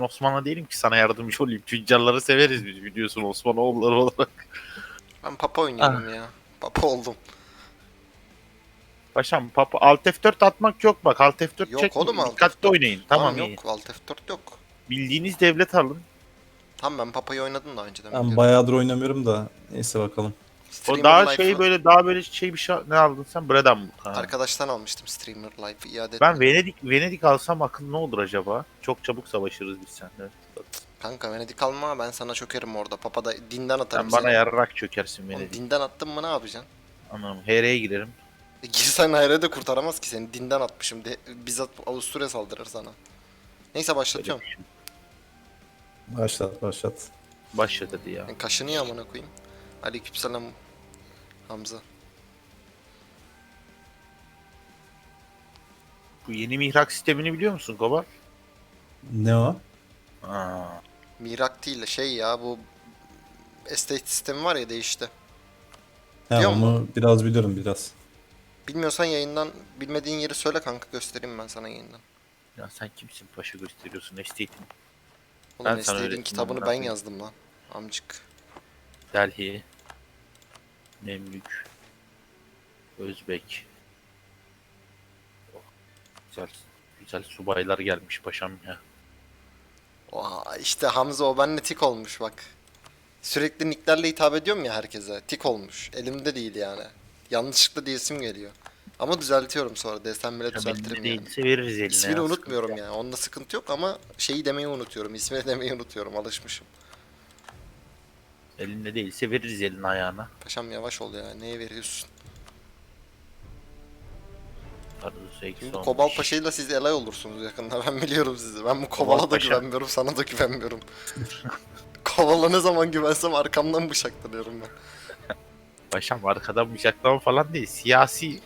Osman'a değilim ki sana yardımcı olayım. Tüccarları severiz biz biliyorsun Osmanoğulları olarak. Ben papa oynuyorum ya. Papa oldum. Paşam papa Alt F4 atmak yok bak. Alt F4 Yok çek. oğlum, Alt Dikkatli F4. oynayın. Tamam, iyi. yok. Alt F4 yok. Bildiğiniz devlet alın. Tamam ben papayı oynadım daha önceden. Ben biliyorum. bayağıdır oynamıyorum da neyse bakalım. O Streamer daha Life'ı şey böyle daha böyle şey bir şey ne aldın sen? Bredan mı? Ha. Arkadaştan almıştım Streamer Life'ı iade Ben. Venedik Venedik alsam akıl ne olur acaba? Çok çabuk savaşırız biz seninle. Kanka Venedik alma ben sana çökerim orada. Papa da dinden atarım Sen bana seni. yararak çökersin Oğlum Venedik. dinden attın mı ne yapacaksın? Anam HR'ye girerim. E, girsen hayra de kurtaramaz ki seni. Dinden atmışım. De, bizzat Avusturya saldırır sana. Neyse başlatıyorum. şey. Başlat başlat. Başlat hadi ya. Yani kaşını ya amına koyayım. Aleykümselam Hamza. Bu yeni mihrak sistemini biliyor musun Kobal? Ne o? Aa, Mirak değil şey ya bu estate sistemi var ya değişti. He, Biliyor onu biraz biliyorum biraz. Bilmiyorsan yayından bilmediğin yeri söyle kanka göstereyim ben sana yayından. ya sen kimsin paşa gösteriyorsun estate'in. Oğlum Ben sana Estate'in kitabını amına ben koyayım. yazdım lan. Amcık. Delhi, Memlük, Özbek. Oh, güzel, güzel subaylar gelmiş paşam ya. Oha işte Hamza o benle tik olmuş bak. Sürekli nicklerle hitap ediyorum ya herkese. Tik olmuş. Elimde değil yani. Yanlışlıkla diyesim geliyor. Ama düzeltiyorum sonra. Desem bile düzeltirim yani. değilse veririz eline. İsmini ya, unutmuyorum yani. Onda sıkıntı yok ama şeyi demeyi unutuyorum. İsmini demeyi unutuyorum. Alışmışım. Elinde değilse veririz eline ayağına. Paşam yavaş ol ya. Neye veriyorsun? Şimdi. Kobal Paşa'yla siz elay olursunuz yakında. Ben biliyorum sizi. Ben bu Kobal'a da Paşa. güvenmiyorum. Sana da güvenmiyorum. Kobal'a ne zaman güvensem arkamdan bıçaklanıyorum ben. Paşam arkadan bıçaklama falan değil. Siyasi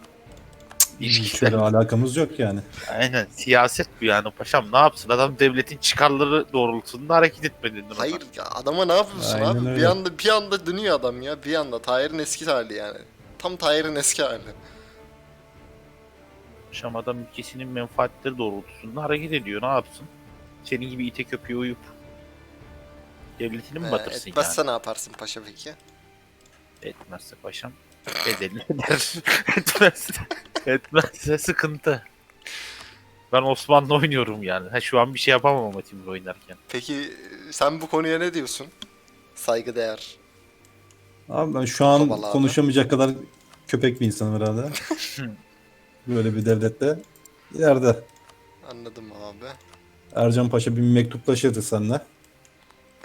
Şöyle ilişkiler. alakamız yok yani. Aynen siyaset bu yani paşam. Ne yapsın? Adam devletin çıkarları doğrultusunda hareket etmedi. Hayır ya adama ne yapıyorsun Aynen abi? Bir öyle. anda bir anda dönüyor adam ya. Bir anda Tahir'in eski hali yani. Tam Tahir'in eski hali. Paşam adam ülkesinin menfaatleri doğrultusunda hareket ediyor. Ne yapsın? Senin gibi ite köpeğe uyup devletini mi Ee, batırsın etmezse ne yaparsın paşa peki? yani? Etmezse paşam bedelini eder. Etmezse, etmezse sıkıntı. Ben Osmanlı oynuyorum yani. Ha, şu an bir şey yapamam ama timle oynarken. Peki sen bu konuya ne diyorsun? Saygıdeğer. Abi ben şu an Kobal abi. konuşamayacak kadar köpek bir insanım herhalde. Böyle bir devlette. İleride Anladım abi. Ercan Paşa bir mektuplaşırdı seninle.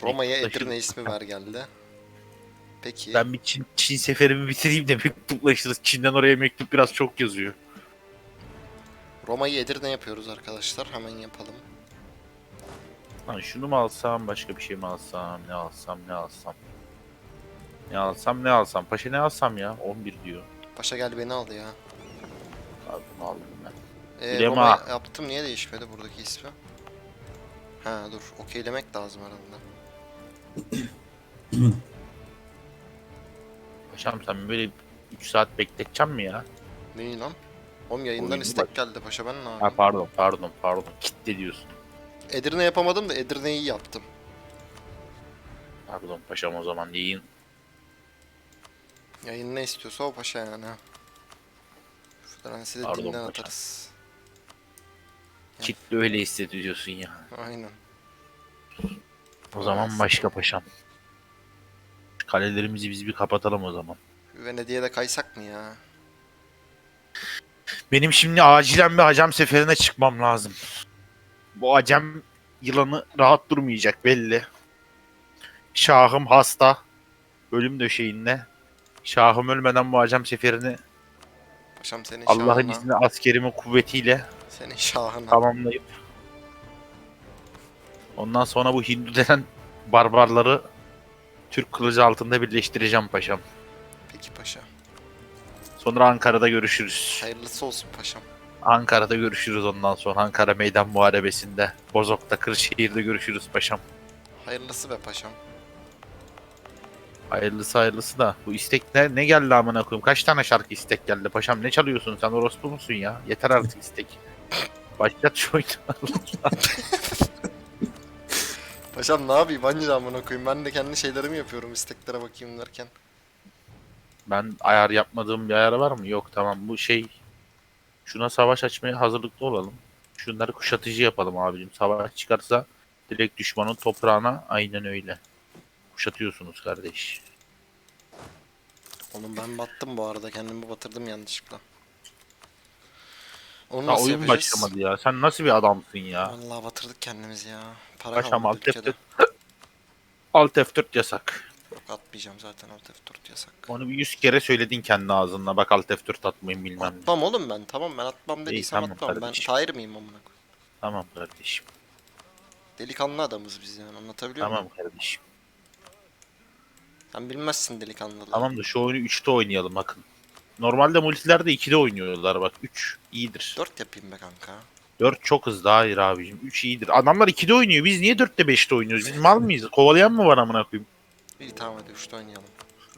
Roma'ya. Edirne ismi ver geldi. Peki. Ben bir Çin, Çin seferimi bitireyim de mektuplaşırız. Çin'den oraya mektup biraz çok yazıyor. Roma'yı Edirne yapıyoruz arkadaşlar. Hemen yapalım. Lan şunu mu alsam başka bir şey mi alsam ne alsam ne alsam. Ne alsam ne alsam. Paşa ne alsam ya 11 diyor. Paşa gel beni al ya. Bunu aldım ben. Ee. Roma yaptım niye değişmedi buradaki ismi? Ha dur okeylemek lazım herhalde. Paşam sen böyle 3 saat bekleteceğim mi ya? Neyi lan? Oğlum yayından Oyunu istek bak. geldi paşa ben ne Ha pardon pardon pardon. Kitle diyorsun. Edirne yapamadım da Edirne'yi yaptım. Pardon paşam o zaman yayın. Yayın ne istiyorsa o paşa yani. Fransi de Pardon dinden paşa. atarız. Kitle öyle hissediyorsun ya. Aynen. O zaman başka paşam. Kalelerimizi biz bir kapatalım o zaman. Venedik'e de kaysak mı ya? Benim şimdi acilen bir hacam seferine çıkmam lazım. Bu acem yılanı rahat durmayacak belli. Şahım hasta. Ölüm döşeğinde. Şahım ölmeden bu acem seferini Paşam senin Allah'ın şahına. izniyle askerimin kuvvetiyle Senin şahına. tamamlayıp ondan sonra bu Hindu denen barbarları Türk kılıcı altında birleştireceğim paşam. Peki paşa. Sonra Ankara'da görüşürüz. Hayırlısı olsun paşam. Ankara'da görüşürüz ondan sonra. Ankara Meydan Muharebesi'nde. Bozok'ta, Kırşehir'de görüşürüz paşam. Hayırlısı be paşam. Hayırlısı hayırlısı da. Bu istek ne, ne geldi amına koyayım? Kaç tane şarkı istek geldi paşam? Ne çalıyorsun sen? Orospu musun ya? Yeter artık istek. Başlat şu oyunu. Paşam ne yapayım anca amına koyayım. Ben de kendi şeylerimi yapıyorum isteklere bakayım derken. Ben ayar yapmadığım bir ayar var mı? Yok tamam bu şey. Şuna savaş açmaya hazırlıklı olalım. Şunları kuşatıcı yapalım abicim. Savaş çıkarsa direkt düşmanın toprağına aynen öyle. Kuşatıyorsunuz kardeş. Oğlum ben battım bu arada. Kendimi batırdım yanlışlıkla. Onu Ha, nasıl oyun yapacağız? başlamadı ya. Sen nasıl bir adamsın ya? Vallahi batırdık kendimizi ya. Para Paşam alt kalmadı ülkede. F4. Alt F4 yasak. Yok atmayacağım zaten alt F4 yasak. Onu bir yüz kere söyledin kendi ağzınla. Bak alt F4 atmayın bilmem ne. Atmam oğlum ben. Tamam ben atmam dediysem tamam atmam. Ben kardeşim. Tahir miyim amına koyayım? Tamam kardeşim. Delikanlı adamız biz yani anlatabiliyor Tamam muyum? kardeşim. Sen bilmezsin delikanlılığı. Tamam da şu oyunu 3'te oynayalım bakın. Normalde multilerde 2'de oynuyorlar bak. 3 iyidir. 4 yapayım be kanka. 4 çok hızlı hayır abicim. 3 iyidir. Adamlar 2'de oynuyor. Biz niye 4'te 5'te oynuyoruz? Biz mal mıyız? Kovalayan mı var amına koyayım? İyi tamam hadi 3'te oynayalım.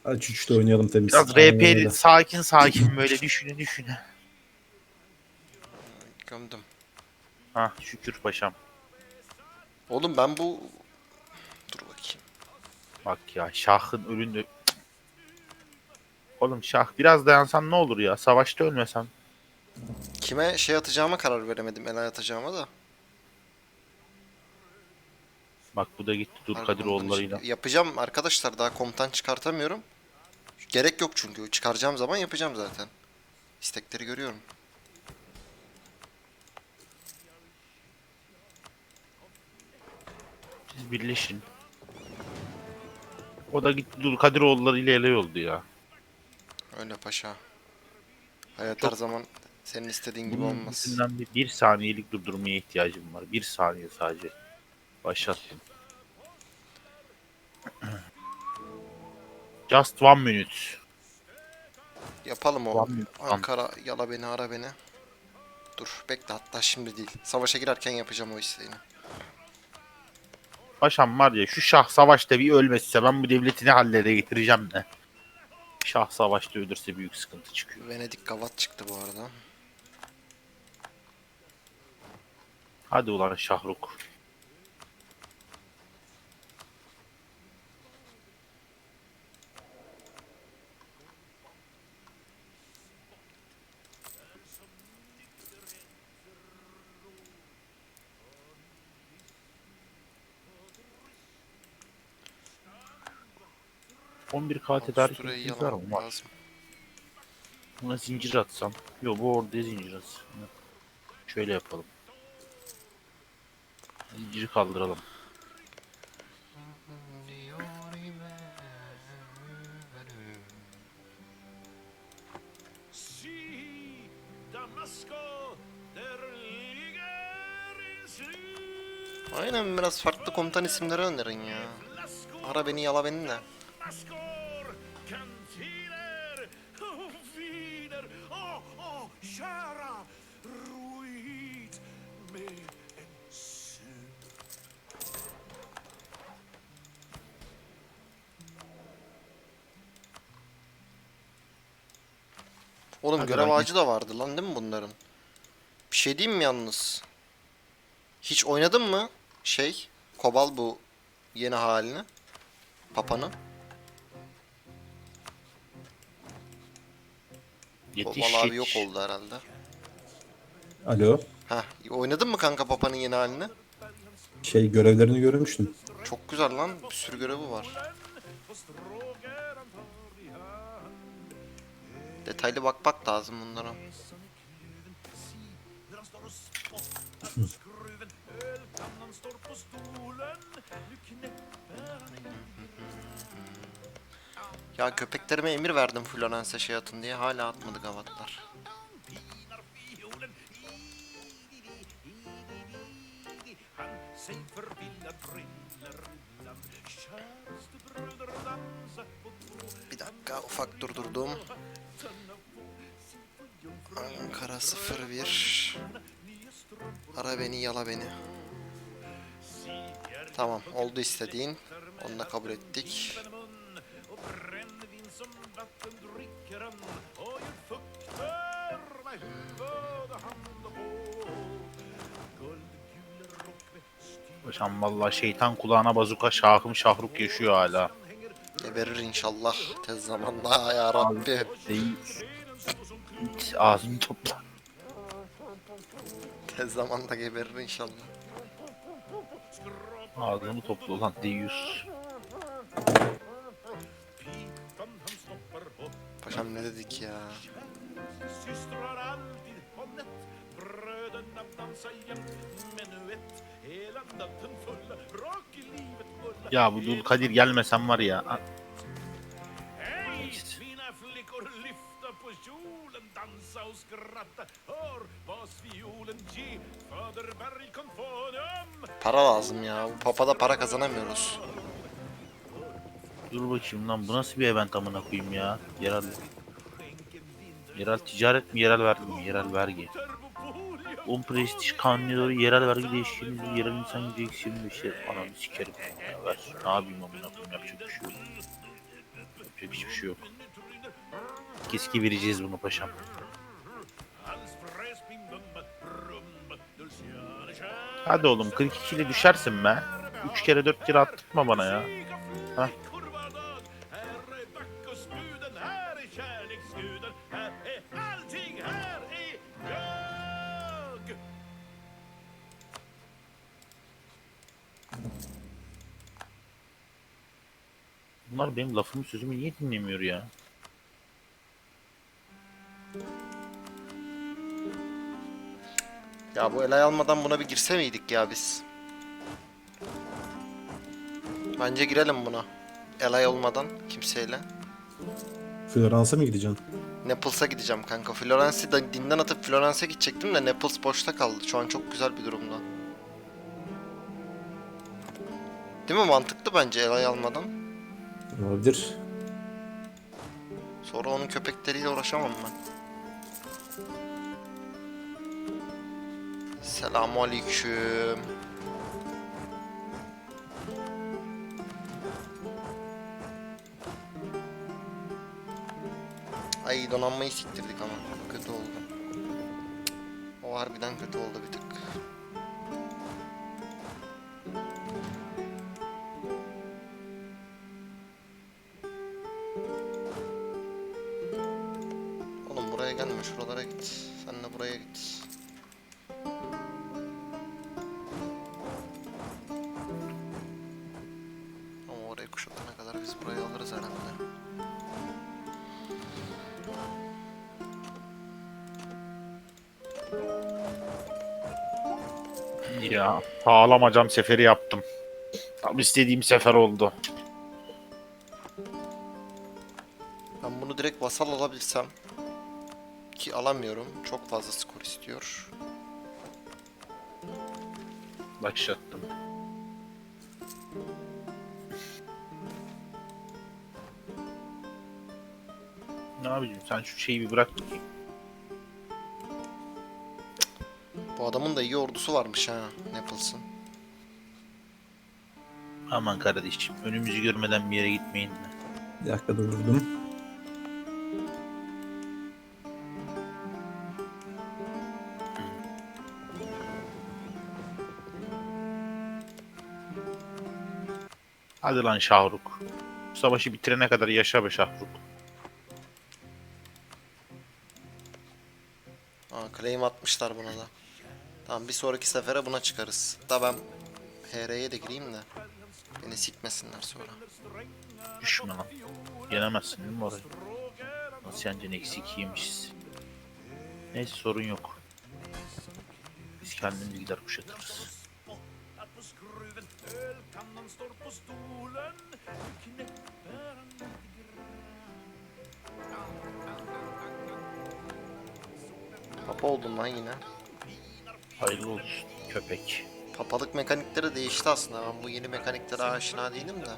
Aç 3'te oynayalım temiz. Biraz Aynen RP'li öyle. sakin sakin böyle düşüne düşüne. Gömdüm. Ha şükür paşam. Oğlum ben bu... Dur bakayım. Bak ya Şah'ın ölünü... Oğlum Şah biraz dayansan ne olur ya? Savaşta ölmesen. Kime şey atacağıma karar veremedim. Elay atacağıma da. Bak bu da gitti Dur Harbi ondan Kadiroğulları'yla. işte Yapacağım arkadaşlar daha komutan çıkartamıyorum. Gerek yok çünkü. Çıkaracağım zaman yapacağım zaten. İstekleri görüyorum. Siz birleşin. O da gitti Dur Kadiroğulları ile ele oldu ya. Öyle paşa. Hayat Çok- her zaman senin istediğin gibi Bunun olmaz. yüzünden bir, bir saniyelik durdurmaya ihtiyacım var. Bir saniye sadece. Başlattım. Just one minute. Yapalım o. Tamam. Ankara yala beni ara beni. Dur bekle hatta şimdi değil. Savaşa girerken yapacağım o isteğini. Paşam var ya şu şah savaşta bir ölmezse ben bu devleti ne hallere getireceğim de. Şah savaşta ölürse büyük sıkıntı çıkıyor. Venedik gavat çıktı bu arada. Hadi ulan Şahruk. On bir K tedarik var mı? Var. Buna zincir atsam. Yo bu orada zincir atsın. Şöyle yapalım. Zinciri kaldıralım. Aynen biraz farklı komutan isimleri önerin ya. Ara beni yala beni kantiner, och viner, åh, åh, Oğlum Hadi görev bakayım. ağacı da vardı lan değil mi bunların? Bir şey diyeyim mi yalnız? Hiç oynadın mı? Şey, Kobal bu yeni halini. Papa'nın. Yetiş Kobal abi yok yetiş. oldu herhalde. Alo. Heh, oynadın mı kanka Papa'nın yeni halini? Şey görevlerini görmüştüm. Çok güzel lan. Bir sürü görevi var. Nu knäpper han i Ya köpeklerime emir verdim Florence'e şey atın diye hala atmadı gavatlar. Bir dakika ufak durdurdum. Ankara 01 Ara beni yala beni. Tamam oldu istediğin. Onu da kabul ettik. Och brännvin som vatten dricker han och gör fukter med huvud och hand och hår. Guldgul rock med styr Paşam valla şeytan kulağına bazuka şahım şahruk yaşıyor hala. Geberir inşallah tez zamanda ya Rabbi. Değil. Git ağzını topla. Tez zamanda geberir inşallah. Ağzını topla ulan upp Paşam ne dedik ya? Ya bu Dul Kadir gelmesen var ya. Para lazım ya. Bu papada para kazanamıyoruz. Dur bakayım lan bu nasıl bir event amına koyayım ya. Yerel Yerel ticaret mi yerel vergi mi? Yerel vergi. 10 prestij kanuna doğru yerel vergi değişikliğini yerel insan gücü eksi 25 şey ananı sikerim. Ya ver. Ne yapayım amına koyayım yapacak bir şey yok. Yapacak hiçbir şey yok. Keski vereceğiz bunu paşam. Hadi oğlum 42 ile düşersin be. 3 kere 4 kere attırtma bana ya. Jag! Bunlar benim lafımı sözümü niye dinlemiyor ya? Ya bu elay almadan buna bir girse miydik ya biz? Bence girelim buna. Elay olmadan kimseyle. Florance'a mı gideceksin? Naples'a gideceğim kanka. Florence'i de dinden atıp Florence'e gidecektim de Naples boşta kaldı. Şu an çok güzel bir durumda. Değil mi? Mantıklı bence elay almadan. Olabilir. Sonra onun köpekleriyle uğraşamam ben. Selamun aleyküm. Ay donanmayı siktirdik ama kötü oldu. O harbiden kötü oldu bir tık. Oğlum buraya gelme şuralara git. Sen de buraya git. Ya sağlam hacam seferi yaptım. Tam istediğim sefer oldu. Ben bunu direkt vasal alabilsem ki alamıyorum. Çok fazla skor istiyor. Başlattım. Ne yapayım sen şu şeyi bir bırak bakayım. Adamın da iyi ordusu varmış ha. Naples'ın. Aman kardeşim önümüzü görmeden bir yere gitmeyin. Bir dakika durdurdum. Hadi lan Şahruk. Bu savaşı bitirene kadar yaşa be Şahruk. Aa claim atmışlar buna da. Tamam bir sonraki sefere buna çıkarız. Da ben HR'ye de gireyim de. Beni sikmesinler sonra. Düşme lan. Yenemezsin değil mi orayı? Nasıl yeneceksin eksik yemişiz. Neyse sorun yok. Biz kendimiz gider kuşatırız. Papa oldum lan yine. Hayırlı olsun köpek. Papalık mekanikleri değişti aslında. Ben bu yeni mekaniklere aşina değilim de.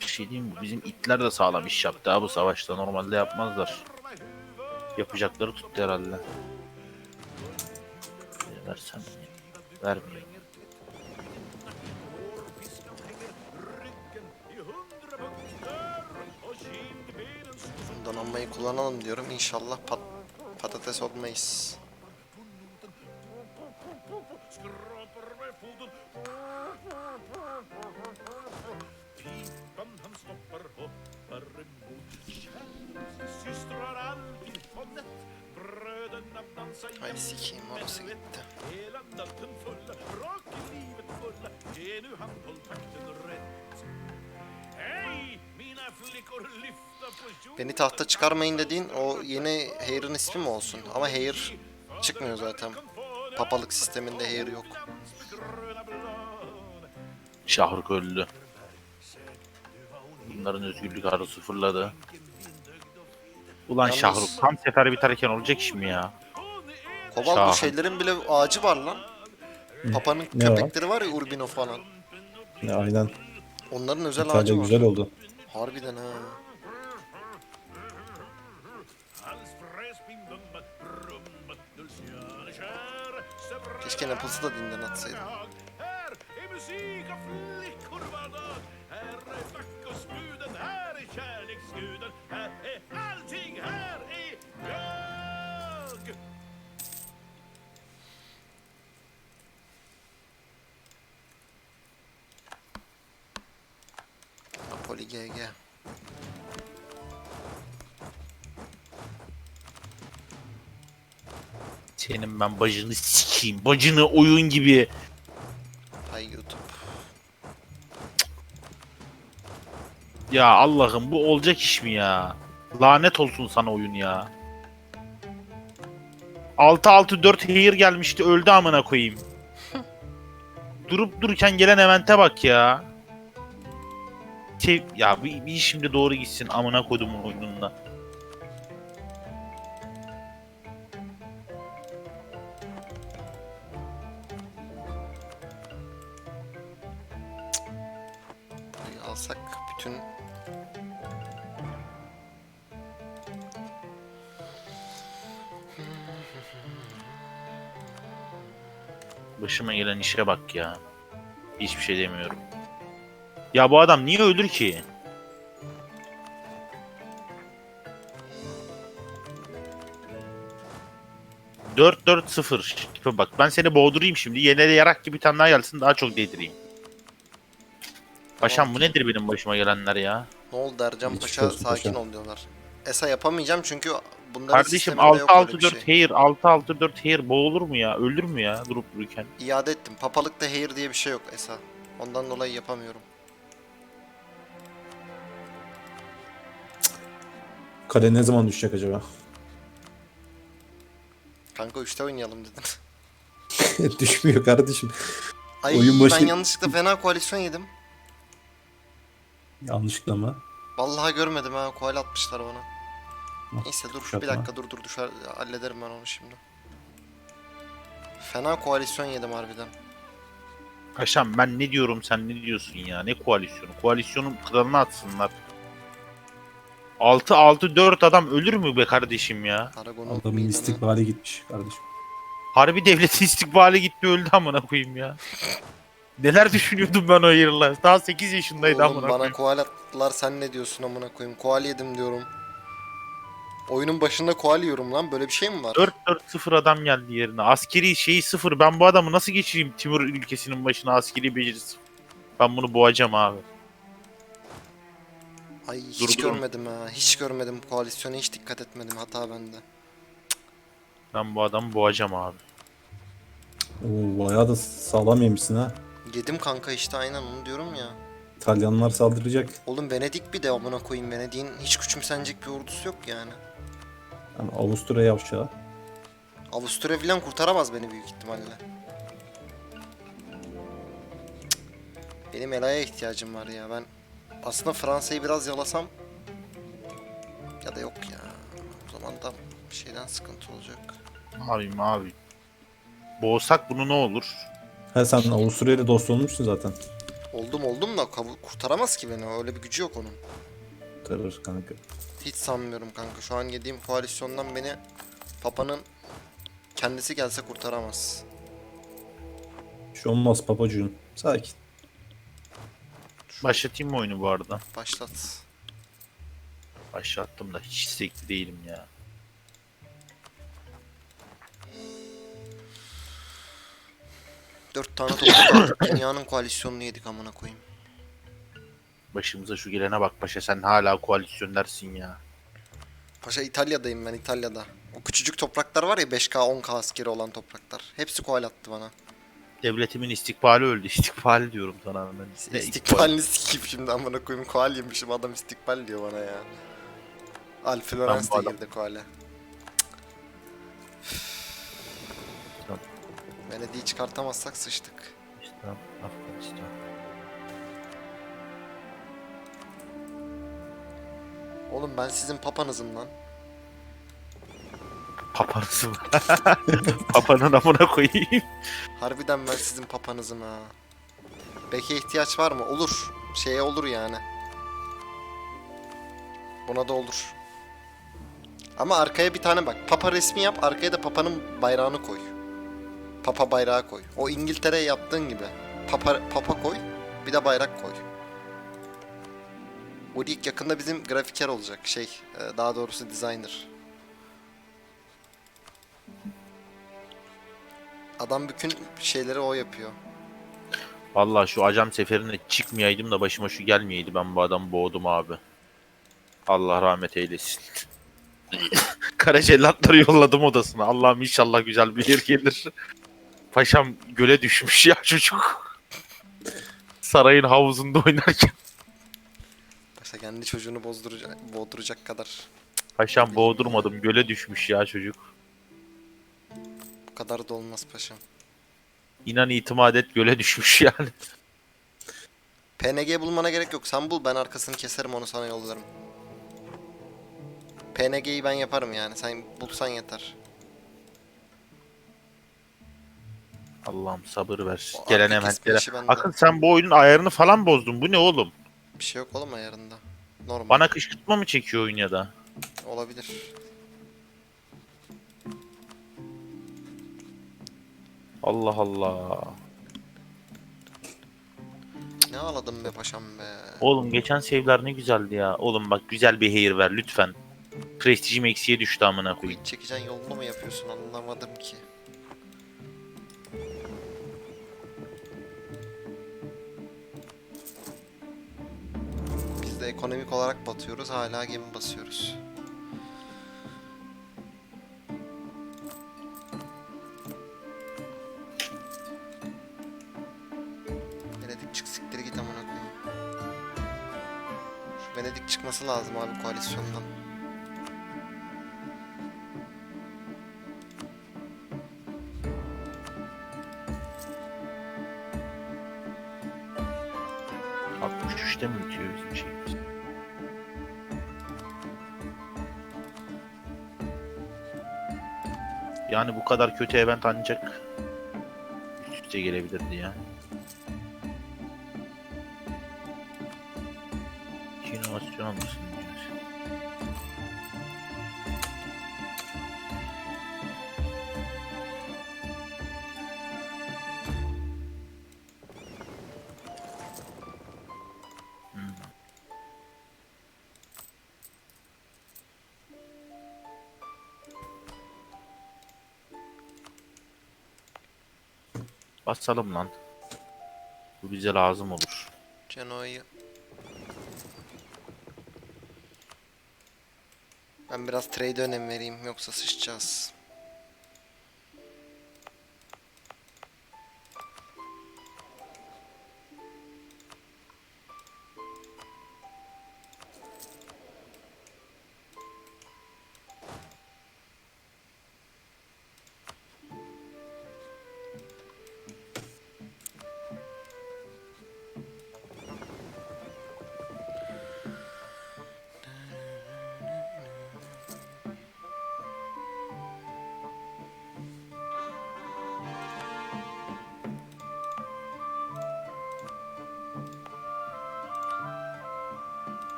Bir şey diyeyim mi? Bizim itler de sağlam iş yaptı ha bu savaşta. Normalde yapmazlar. Yapacakları tuttu herhalde. Versem mi? Vermeyeyim. Donanmayı kullanalım diyorum. İnşallah pat patates olmayız. Flickor, lyfta på jorden Beni tahta çıkarmayın dediğin o yeni Hair'ın ismi mi olsun? Ama Hair çıkmıyor zaten. Papalık sisteminde Hair yok. Şahruk öldü. Bunların özgürlük arzusu fırladı. Ulan Yalnız- Şahruk tam sefer biterken olacak iş mi ya? Bu şeylerin bile ağacı var lan. Papanın Ne var? köpekleri var ya Urbino falan. Ya, aynen. Onların özel İtalya ağacı var. güzel oldu. Harbiden ha. Keşke Naples'ı da dinden atsaydım. Napoli GG. Senin ben bacını sikeyim. Bacını oyun gibi. Hay YouTube. Ya Allah'ım bu olacak iş mi ya? Lanet olsun sana oyun ya. 6-6-4 Hair gelmişti öldü amına koyayım. Durup dururken gelen evente bak ya. Şey, ya bir, bir şimdi doğru gitsin amına kodumun oyununda. Alsak bütün Başıma gelen işe bak ya. Hiçbir şey demiyorum. Ya bu adam niye ölür ki? Dört dört sıfır. Tipe bak ben seni boğdurayım şimdi. Yine de yarak gibi bir tane daha gelsin daha çok değdireyim. Paşam bu nedir benim başıma gelenler ya? ne oldu Ercan Geçmiş Paşa olsun sakin paşa. ol diyorlar.Esa yapamayacağım çünkü bunların Kardeşim sisteminde yok öyle bir 6-6-4 şey. hair 6-6-4 hair boğulur mu ya? Ölür mü ya durup dururken? İade ettim. Papalıkta hair diye bir şey yok Esa. Ondan dolayı yapamıyorum. Kale ne zaman düşecek acaba? Kanka 3'te oynayalım dedin. Düşmüyor kardeşim. Ay Oyun başı- ben yanlışlıkla fena koalisyon yedim. Yanlışlıkla mı? Vallahi görmedim ha. Koal atmışlar bana. Ah, Neyse dur bir dakika dur dur düşer hallederim ben onu şimdi. Fena koalisyon yedim harbiden. Paşam ben ne diyorum sen ne diyorsun ya? Ne koalisyonu? Koalisyonun kralını atsınlar. 6-6-4 adam ölür mü be kardeşim ya? Aragon'un Adamın istikbali gitmiş kardeşim. Harbi devletin istikbali gitti öldü amına koyayım ya. Neler düşünüyordum ben o yıllar? Daha 8 yaşındaydı Oğlum amına bana koyayım. koal attılar sen ne diyorsun amına koyayım. Koal yedim diyorum. Oyunun başında koal yiyorum lan. Böyle bir şey mi var? 4-4-0 adam geldi yerine. Askeri şeyi sıfır. Ben bu adamı nasıl geçireyim Timur ülkesinin başına askeri becerisi? Ben bunu boğacağım abi. Ay hiç Durdurun. görmedim ha. Hiç görmedim koalisyona hiç dikkat etmedim. Hata bende. Ben bu adamı boğacağım abi. Oo, bayağı da sağlam yemişsin ha. Yedim kanka işte aynen onu diyorum ya. İtalyanlar saldıracak. Oğlum Venedik bir de amına koyayım Venedik'in hiç küçümsenecek bir ordusu yok yani. Yani Avusturya yavşağı. Avusturya falan kurtaramaz beni büyük ihtimalle. Benim Ela'ya ihtiyacım var ya ben aslında Fransa'yı biraz yalasam ya da yok ya. O zaman da bir şeyden sıkıntı olacak. Abim abi. Boğsak bunu ne olur? Ha sen Avusturya ile dost olmuşsun zaten. Oldum oldum da kurtaramaz ki beni öyle bir gücü yok onun. Terör kanka. Hiç sanmıyorum kanka şu an yediğim koalisyondan beni Papa'nın kendisi gelse kurtaramaz. Bir şey olmaz papacığım. Sakin. Başlatayım mı oyunu bu arada? Başlat. Başlattım da hiç istekli değilim ya. Dört tane toprak aldık. Dünyanın koalisyonunu yedik amına koyayım. Başımıza şu gelene bak paşa sen hala koalisyon dersin ya. Paşa İtalya'dayım ben İtalya'da. O küçücük topraklar var ya 5K 10K askeri olan topraklar. Hepsi koal attı bana. Devletimin istikbali öldü. İstikbali diyorum sana ben. Ne İstikbalini sikeyim şimdi amına koyayım koal yemişim adam istikbal diyor bana ya. Al Florence bu de adam- girdi. Tamam. Venedik'i çıkartamazsak sıçtık. İslam, Afganistan. Oğlum ben sizin papanızım lan. Papanızı mı? Papanın amına koyayım. Harbiden ben sizin papanızım ha. Beke ihtiyaç var mı? Olur. Şeye olur yani. Buna da olur. Ama arkaya bir tane bak. Papa resmi yap. Arkaya da papanın bayrağını koy. Papa bayrağı koy. O İngiltere'ye yaptığın gibi. Papa, papa koy. Bir de bayrak koy. Udik yakında bizim grafiker olacak. Şey, e, daha doğrusu designer. Adam bütün şeyleri o yapıyor. Vallahi şu acam seferine çıkmayaydım da başıma şu gelmeyeydi. Ben bu adamı boğdum abi. Allah rahmet eylesin. Kara cellatları yolladım odasına. Allah'ım inşallah güzel bir yer gelir. Paşam göle düşmüş ya çocuk. Sarayın havuzunda oynarken. Başta kendi çocuğunu bozduracak, boğduracak kadar Paşam boğdurmadım göle düşmüş ya çocuk. Kadar da olmaz paşam. İnan itimat et göle düşmüş yani. PNG bulmana gerek yok. Sen bul ben arkasını keserim onu sana yollarım. PNG'yi ben yaparım yani. Sen bulsan yeter. Allah'ım sabır ver. O Gelen hemen gelen. Akın sen bu oyunun ayarını falan bozdun. Bu ne oğlum? Bir şey yok oğlum ayarında. Normal. Bana kışkırtma mı çekiyor oyun ya da? Olabilir. Allah Allah. Ne ağladım be paşam be. Oğlum geçen save'ler ne güzeldi ya. Oğlum bak güzel bir hair ver lütfen. Prestijim eksiye düştü amına koyayım. Quit çekeceğin yolunu mu yapıyorsun anlamadım ki. Biz de ekonomik olarak batıyoruz hala gemi basıyoruz. Çıkması lazım abi koalisyondan. Üçte mi? Yani bu kadar kötü event ancak üst üste gelebilirdi ya. Basalım lan. Bu bize lazım olur. Cano'yu... Ben biraz trade önem vereyim yoksa sıçacağız.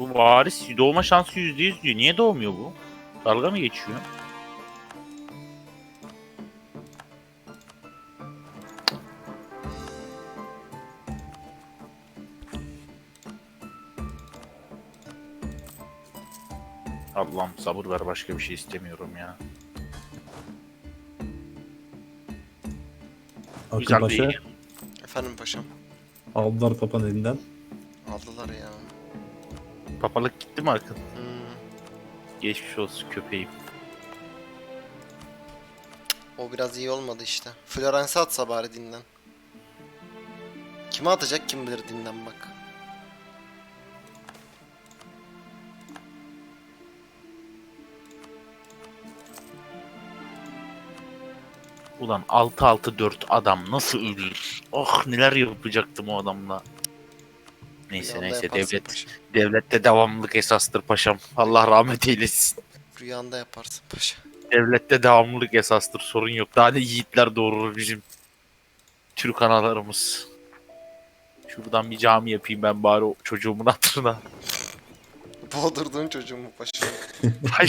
Bu varis doğma şansı %100 diyor. Niye doğmuyor bu? Dalga mı geçiyor? Allah'ım sabır ver başka bir şey istemiyorum ya. Akın Güzel Paşa değil. Efendim paşam. aldılar papan elinden. Aldılar ya. Papalık gitti mi Akın? Hmm. Geçmiş olsun köpeğim. O biraz iyi olmadı işte. Florence atsa bari dinden. Kime atacak kim bilir dinden bak. Ulan 6-6-4 adam nasıl ölür? Oh neler yapacaktım o adamla. Neyse Rüyanda neyse yaparsın devlet paşam. devlette devamlılık esastır paşam. Allah rahmet eylesin. Rüyanda yaparsın paşa. Devlette devamlılık esastır sorun yok. Daha ne yiğitler doğurur bizim Türk analarımız. Şuradan bir cami yapayım ben bari o çocuğumun hatırına. Boğdurduğun çocuğumu paşa. Ay